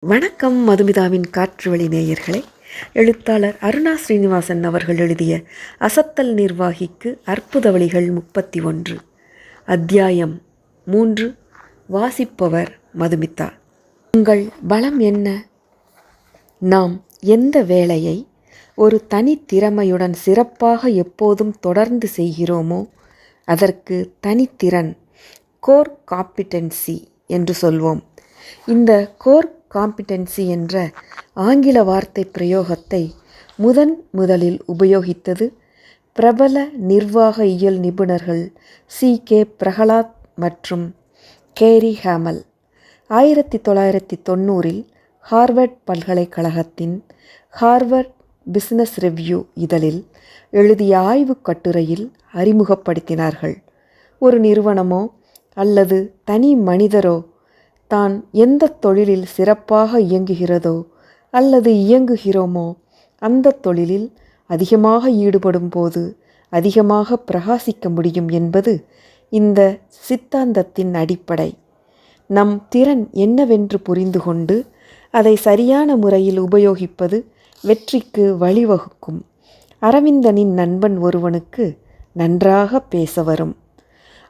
வணக்கம் மதுமிதாவின் காற்று வழி நேயர்களே. எழுத்தாளர் அருணா ஸ்ரீனிவாசன் அவர்கள் எழுதிய அசத்தல் நிர்வாகிக்கு அற்புத வழிகள் முப்பத்தி ஒன்று அத்தியாயம் மூன்று வாசிப்பவர் மதுமிதா. உங்கள் பலம் என்ன? நாம் எந்த வேலையை ஒரு தனித்திறமையுடன் சிறப்பாக எப்போதும் தொடர்ந்து செய்கிறோமோ அதற்கு தனித்திறன் கோர் காம்பிடென்சி என்று சொல்வோம். இந்த கோர் காம்பிடென்சி என்ற ஆங்கில வார்த்தை பிரயோகத்தை முதன் முதலில் உபயோகித்தது பிரபல நிர்வாக இயல் நிபுணர்கள் சி. கே. பிரகலாத் மற்றும் கேரி ஹேமல். ஆயிரத்தி தொள்ளாயிரத்தி தொண்ணூறில் ஹார்வர்ட் பல்கலைக்கழகத்தின் ஹார்வர்ட் பிஸ்னஸ் ரிவ்யூ இதழில் எழுதிய ஆய்வுக் கட்டுரையில் அறிமுகப்படுத்தினார்கள். ஒரு நிறுவனமோ அல்லது தனி மனிதரோ தான் எந்த தொழிலில் சிறப்பாக இயங்குகிறதோ அல்லது இயங்குகிறோமோ அந்த தொழிலில் அதிகமாக ஈடுபடும் போது அதிகமாக பிரகாசிக்க முடியும் என்பது இந்த சித்தாந்தத்தின் அடிப்படை. நம் திறன் என்னவென்று புரிந்து கொண்டு அதை சரியான முறையில் உபயோகிப்பது வெற்றிக்கு வழிவகுக்கும். அரவிந்தனின் நண்பன் ஒருவனுக்கு நன்றாக பேச வரும்.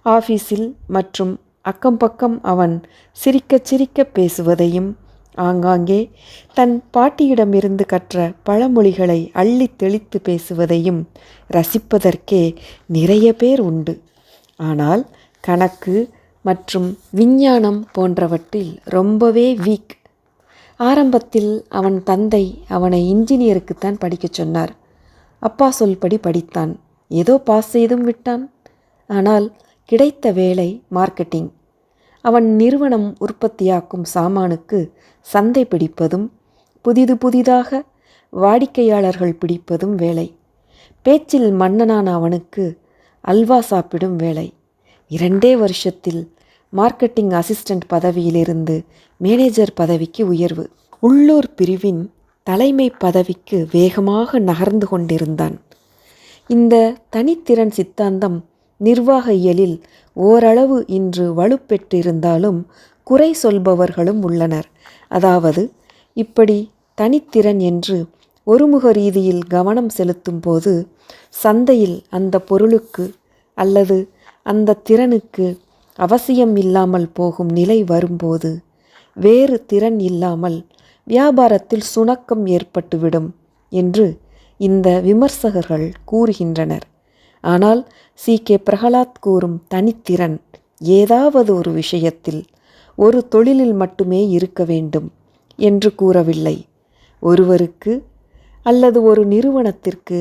ஆஃபீஸில் மற்றும் அக்கம் பக்கம் அவன் சிரிக்கச் சிரிக்க பேசுவதையும் ஆங்காங்கே தன் பாட்டியிடமிருந்து கற்ற பழமொழிகளை அள்ளித் தெளித்து பேசுவதையும் ரசிப்பதற்கே நிறைய பேர் உண்டு. ஆனால் கணக்கு மற்றும் விஞ்ஞானம் போன்றவற்றில் ரொம்பவே வீக். ஆரம்பத்தில் அவன் தந்தை அவனை இன்ஜினியருக்குத்தான் படிக்கச் சொன்னார். அப்பா சொல்படி படித்தான். ஏதோ பாஸ் செய்தும் விட்டான். ஆனால் கிடைத்த வேலை மார்க்கெட்டிங். அவன் நிறுவனம் உற்பத்தியாக்கும் சாமானுக்கு சந்தை பிடிப்பதும் புதிது புதிதாக வாடிக்கையாளர்கள் பிடிப்பதும் வேலை. பேச்சில் மன்னனான அவனுக்கு அல்வா சாப்பிடும் வேலை. இரண்டே வருஷத்தில் மார்க்கெட்டிங் அசிஸ்டண்ட் பதவியிலிருந்து மேனேஜர் பதவிக்கு உயர்வு. உள்ளூர் பிரிவின் தலைமை பதவிக்கு வேகமாக நகர்ந்து கொண்டிருந்தான். இந்த தனித்திறன் சித்தாந்தம் நிர்வாக இயலில் ஓரளவு இன்று வலுப்பெற்றிருந்தாலும் குறை சொல்பவர்களும் உள்ளனர். அதாவது இப்படி தனித்திறன் என்று ஒருமுக ரீதியில் கவனம் செலுத்தும் போது சந்தையில் அந்த பொருளுக்கு அல்லது அந்த திறனுக்கு அவசியம் இல்லாமல் போகும் நிலை வரும்போது வேறு திறன் இல்லாமல் வியாபாரத்தில் சுணக்கம் ஏற்பட்டுவிடும் என்று இந்த விமர்சகர்கள் கூறுகின்றனர். ஆனால் சி. கே. பிரகலாத் கூறும் தனித்திறன் ஏதாவது ஒரு விஷயத்தில் ஒரு தொழிலில் மட்டுமே இருக்க வேண்டும் என்று கூறவில்லை. ஒருவருக்கு அல்லது ஒரு நிறுவனத்திற்கு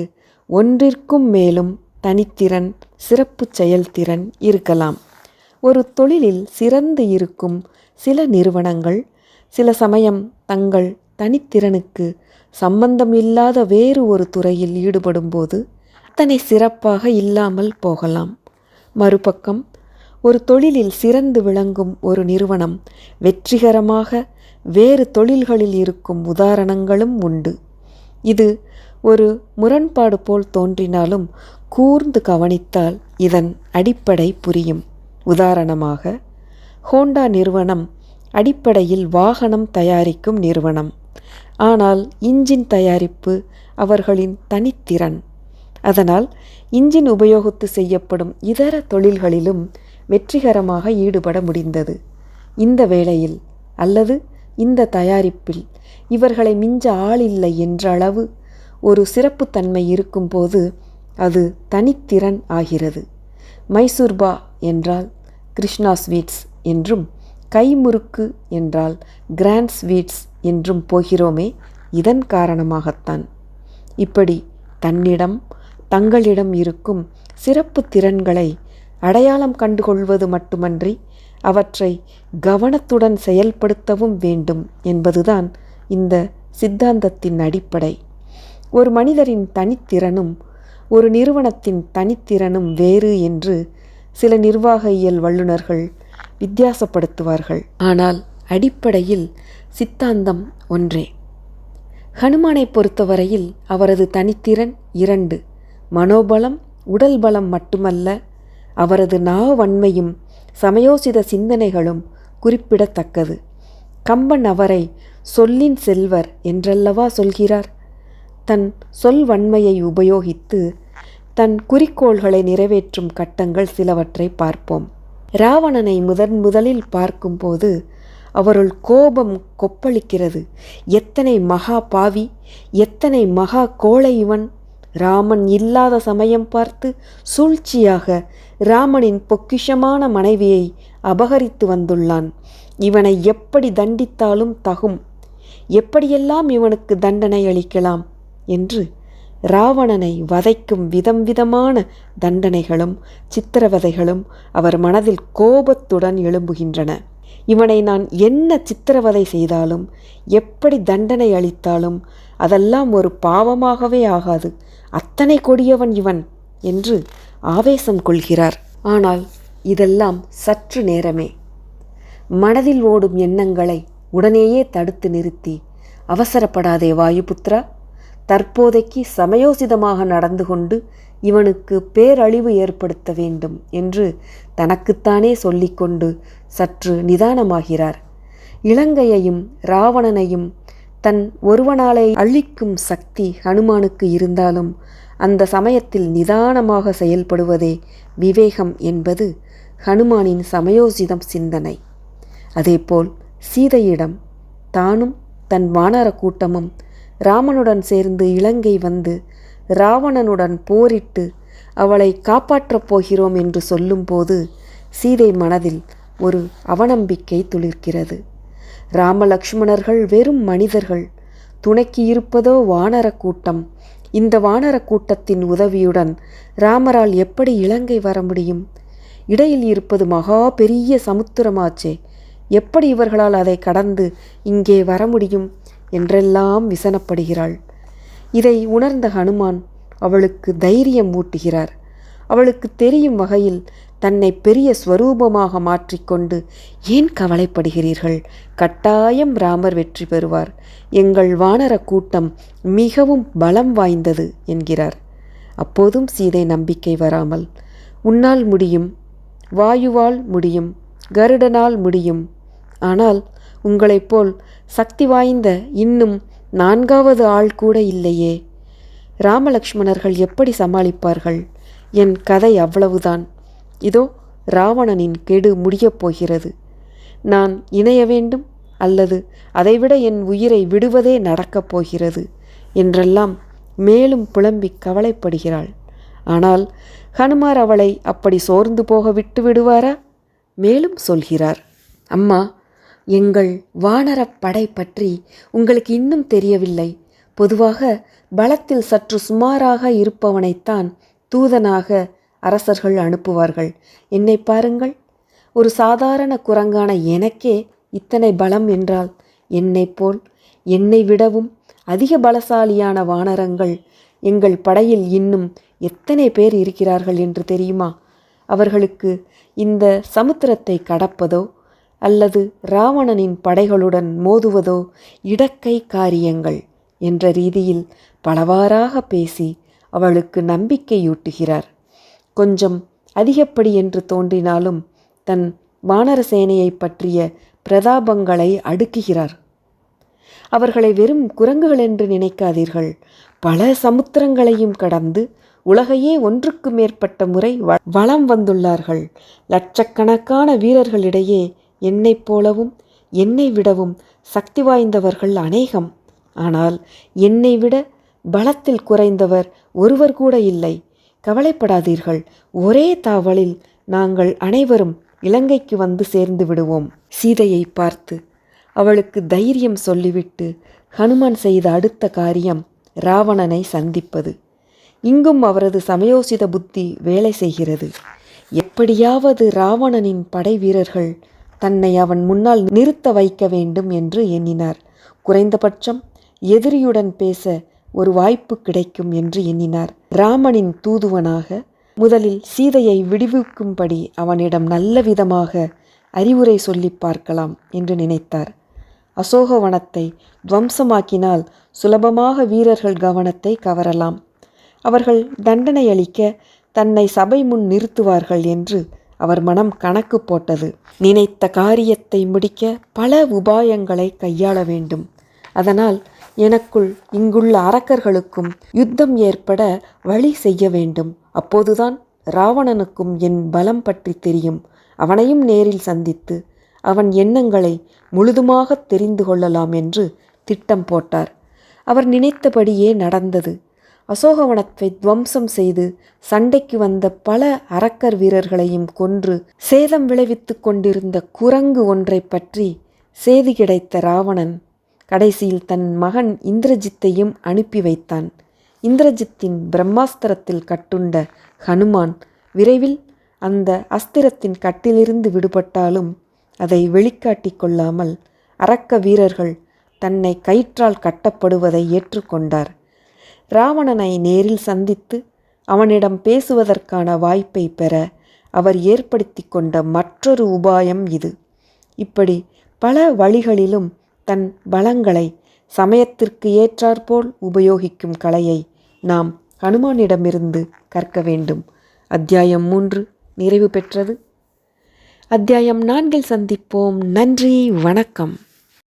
ஒன்றிற்கும் மேலும் தனித்திறன் சிறப்பு செயல்திறன் இருக்கலாம். ஒரு தொழிலில் சிறந்து இருக்கும் சில நிறுவனங்கள் சில சமயம் தங்கள் தனித்திறனுக்கு சம்பந்தமில்லாத வேறு ஒரு துறையில் ஈடுபடும்போது அத்தனை சிறப்பாக இல்லாமல் போகலாம். மறுபக்கம் ஒரு தொழிலில் சிறந்து விளங்கும் ஒரு நிறுவனம் வெற்றிகரமாக வேறு தொழில்களில் இருக்கும் உதாரணங்களும் உண்டு. இது ஒரு முரண்பாடு போல் தோன்றினாலும் கூர்ந்து கவனித்தால் இதன் அடிப்படை புரியும். உதாரணமாக ஹோண்டா நிறுவனம் அடிப்படையில் வாகனம் தயாரிக்கும் நிறுவனம். ஆனால் இன்ஜின் தயாரிப்பு அவர்களின் தனித்திறன். அதனால் இன்ஜின் உபயோகித்து செய்யப்படும் இதர தொழில்களிலும் வெற்றிகரமாக ஈடுபட முடிந்தது. இந்த வேளையில் அல்லது இந்த தயாரிப்பில் இவர்களை மிஞ்ச ஆளில்லை என்ற அளவு ஒரு சிறப்புத்தன்மை இருக்கும்போது அது தனித்திறன் ஆகிறது. மைசூர்பா என்றால் கிருஷ்ணா ஸ்வீட்ஸ் என்றும் கைமுறுக்கு என்றால் கிராண்ட் ஸ்வீட்ஸ் என்றும் போகிறோமே இதன் காரணமாகத்தான். இப்படி தன்னிடம் தங்களிடம் இருக்கும் சிறப்பு திறன்களை அடையாளம் கண்டுகொள்வது மட்டுமன்றி அவற்றை கவனத்துடன் செயல்படுத்தவும் வேண்டும் என்பதுதான் இந்த சித்தாந்தத்தின் அடிப்படை. ஒரு மனிதரின் தனித்திறனும் ஒரு நிறுவனத்தின் தனித்திறனும் வேறு என்று சில நிர்வாக இயல் வல்லுநர்கள் வித்தியாசப்படுத்துவார்கள். ஆனால் அடிப்படையில் சித்தாந்தம் ஒன்றே. ஹனுமானை பொறுத்தவரையில் அவரது தனித்திறன் இரண்டு. மனோபலம் உடல் பலம் மட்டுமல்ல அவரது நாவன்மையும் சமயோசித சிந்தனைகளும் குறிப்பிடத்தக்கது. கம்பன் அவரை சொல்லின் செல்வர் என்றல்லவா சொல்கிறார்? தன் சொல் வன்மையை உபயோகித்து தன் குறிக்கோள்களை நிறைவேற்றும் கட்டங்கள் சிலவற்றை பார்ப்போம். ராவணனை முதன் முதலில் பார்க்கும்போது அவருள் கோபம் கொப்பளிக்கிறது. எத்தனை மகா பாவி எத்தனை மகா கோழை இவன் ராமன் இல்லாத சமயம் பார்த்து சூழ்ச்சியாக ராமனின் பொக்கிஷமான மனைவியை அபகரித்து வந்துள்ளான். இவனை எப்படி தண்டித்தாலும் தகும். எப்படியெல்லாம் இவனுக்கு தண்டனை அளிக்கலாம் என்று ராவணனை வதைக்கும் விதம் விதமான தண்டனைகளும் சித்திரவதைகளும் அவர் மனதில் கோபத்துடன் எழும்புகின்றன. இவனை நான் என்ன சித்திரவதை செய்தாலும் எப்படி தண்டனை அளித்தாலும் அதெல்லாம் ஒரு பாவமாகவே ஆகாது. அத்தனை கொடியவன் இவன் என்று ஆவேசம் கொள்கிறார். ஆனால் இதெல்லாம் சற்று நேரமே. மனதில் ஓடும் எண்ணங்களை உடனேயே தடுத்து நிறுத்தி அவசரப்படாதே வாயுபுத்ரா தற்போதைக்கு சமயோசிதமாக நடந்து கொண்டு இவனுக்கு பேரழிவு ஏற்படுத்த வேண்டும் என்று தனக்குத்தானே சொல்லிக்கொண்டு சற்று நிதானமாகிறார். இலங்கையையும் ராவணனையும் தன் ஒருவனாலே அழிக்கும் சக்தி ஹனுமானுக்கு இருந்தாலும் அந்த சமயத்தில் நிதானமாக செயல்படுவதே விவேகம் என்பது ஹனுமானின் சமயோசிதம் சிந்தனை. அதேபோல் சீதையிடம் தானும் தன் வானர கூட்டமும் ராமனுடன் சேர்ந்து இலங்கை வந்து ராவணனுடன் போரிட்டு அவளை காப்பாற்றப் போகிறோம் என்று சொல்லும்போது சீதை மனதில் ஒரு அவநம்பிக்கை துளிர்க்கிறது. ராமலக்ஷ்மணர்கள் வெறும் மனிதர்கள். துணைக்கு இருப்பதோ வானர கூட்டம். இந்த வானர கூட்டத்தின் உதவியுடன் ராமரால் எப்படி இலங்கை வர முடியும்? இடையில் இருப்பது மகா பெரிய சமுத்திரமாச்சே. எப்படி இவர்களால் அதை கடந்து இங்கே வர முடியும்? என்றெல்லாம் விசனப்படுகிறாள். இதை உணர்ந்த ஹனுமான் அவளுக்கு தைரியம் ஊட்டுகிறார். அவளுக்கு தெரியும் வகையில் தன்னை பெரிய ஸ்வரூபமாக மாற்றிக்கொண்டு ஏன் கவலைப்படுகிறீர்கள்? கட்டாயம் ராமர் வெற்றி பெறுவார். எங்கள் வானர கூட்டம் மிகவும் பலம் வாய்ந்தது என்கிறார். அப்போதும் சீதை நம்பிக்கை வராமல் உன்னால் முடியும் வாயுவால் முடியும் கருடனால் முடியும். ஆனால் உங்களைப் போல் சக்தி வாய்ந்த இன்னும் நான்காவது ஆள் கூட இல்லையே. ராமலக்ஷ்மணர்கள் எப்படி சமாளிப்பார்கள்? என் கதை அவ்வளவுதான். இதோ ராவணனின் கெடு முடியப் போகிறது. நான் இணைய வேண்டும் அல்லது அதைவிட என் உயிரை விடுவதே நடக்கப் போகிறது என்றெல்லாம் மேலும் புலம்பி கவலைப்படுகிறாள். ஆனால் ஹனுமார் அவளை அப்படி சோர்ந்து போக விட்டு விடுவாரா? மேலும் சொல்கிறார் அம்மா எங்கள் வானரப் படை பற்றி உங்களுக்கு இன்னும் தெரியவில்லை. பொதுவாக பலத்தில் சற்று சுமாராக இருப்பவனைத்தான் தூதனாக அரசர்கள் அனுப்புவார்கள். என்னை பாருங்கள் ஒரு சாதாரண குரங்கான எனக்கே இத்தனை பலம் என்றால் என்னைப் போல் என்னை விடவும் அதிக பலசாலியான வானரங்கள் எங்கள் படையில் இன்னும் எத்தனை பேர் இருக்கிறார்கள் என்று தெரியுமா? அவர்களுக்கு இந்த சமுத்திரத்தை கடப்பதோ அல்லது ராவணனின் படைகளுடன் மோதுவதோ இடக்கை காரியங்கள் என்ற ரீதியில் பலவாறாக பேசி அவளுக்கு நம்பிக்கையூட்டுகிறார். கொஞ்சம் அதிகப்படி என்று தோன்றினாலும் தன் வானர சேனையை பற்றிய பிரதாபங்களை அடுக்குகிறார். அவர்களை வெறும் குரங்குகள் என்று நினைக்காதீர்கள். பல சமுத்திரங்களையும் கடந்து உலகையே ஒன்றுக்கு மேற்பட்ட முறை வளம் வந்துள்ளார்கள். லட்சக்கணக்கான வீரர்களிடையே என்னைப் போலவும் என்னை விடவும் சக்தி வாய்ந்தவர்கள் அநேகம். ஆனால் என்னை விட பலத்தில் குறைந்தவர் ஒருவர் கூட இல்லை. கவலைப்படாதீர்கள். ஒரே தாவலில் நாங்கள் அனைவரும் இலங்கைக்கு வந்து சேர்ந்து விடுவோம். சீதையை பார்த்து அவளுக்கு தைரியம் சொல்லிவிட்டு ஹனுமான் செய்த அடுத்த காரியம் ராவணனை சந்திப்பது. இங்கும் அவரது சமயோசித புத்தி வேலை செய்கிறது. எப்படியாவது ராவணனின் படை வீரர்கள் தன்னை அவன் முன்னால் நிறுத்த வைக்க வேண்டும் என்று எண்ணினார். குறைந்தபட்சம் எதிரியுடன் பேச ஒரு வாய்ப்பு கிடைக்கும் என்று எண்ணினார். ராமனின் தூதுவனாக முதலில் சீதையை விடுவிக்கும்படி அவனிடம் நல்ல விதமாக அறிவுரை சொல்லி பார்க்கலாம் என்று நினைத்தார். அசோகவனத்தை துவம்சமாக்கினால் சுலபமாக வீரர்கள் கவனத்தை கவரலாம். அவர்கள் தண்டனை அளிக்க தன்னை சபை முன் நிறுத்துவார்கள் என்று அவர் மனம் கணக்கு போட்டது. நினைத்த காரியத்தை முடிக்க பல உபாயங்களை கையாள வேண்டும். அதனால் எனக்குள் இங்குள்ள அரக்கர்களுக்கும் யுத்தம் ஏற்பட வழி செய்ய வேண்டும். அப்போதுதான் ராவணனுக்கும் என் பலம் பற்றி தெரியும். அவனையும் நேரில் சந்தித்து அவன் எண்ணங்களை முழுதுமாக தெரிந்து கொள்ளலாம் என்று திட்டம் போட்டார். அவர் நினைத்தபடியே நடந்தது. அசோகவனத்தை துவம்சம் செய்து சண்டைக்கு வந்த பல அரக்கர் வீரர்களையும் கொன்று சேதம் விளைவித்து கொண்டிருந்த குரங்கு ஒன்றை பற்றி செய்தி கிடைத்த ராவணன் கடைசியில் தன் மகன் இந்திரஜித்தையும் அனுப்பி வைத்தான். இந்திரஜித்தின் பிரம்மாஸ்திரத்தில் கட்டுண்ட ஹனுமான் விரைவில் அந்த அஸ்திரத்தின் கட்டிலிருந்து விடுபட்டாலும் அதை வெளிக்காட்டி கொள்ளாமல் அரக்க வீரர்கள் தன்னை கயிற்றால் கட்டப்படுவதை ஏற்றுக்கொண்டார். ராவணனை நேரில் சந்தித்து அவனிடம் பேசுவதற்கான வாய்ப்பை பெற அவர் ஏற்படுத்தி கொண்ட மற்றொரு உபாயம் இது. இப்படி பல வழிகளிலும் தன் பலங்களை சமயத்திற்கு ஏற்றாற்போல் உபயோகிக்கும் கலையை நாம் ஹனுமானிடமிருந்து கற்க வேண்டும். அத்தியாயம் மூன்று நிறைவு பெற்றது. அத்தியாயம் நான்கில் சந்திப்போம். நன்றி வணக்கம்.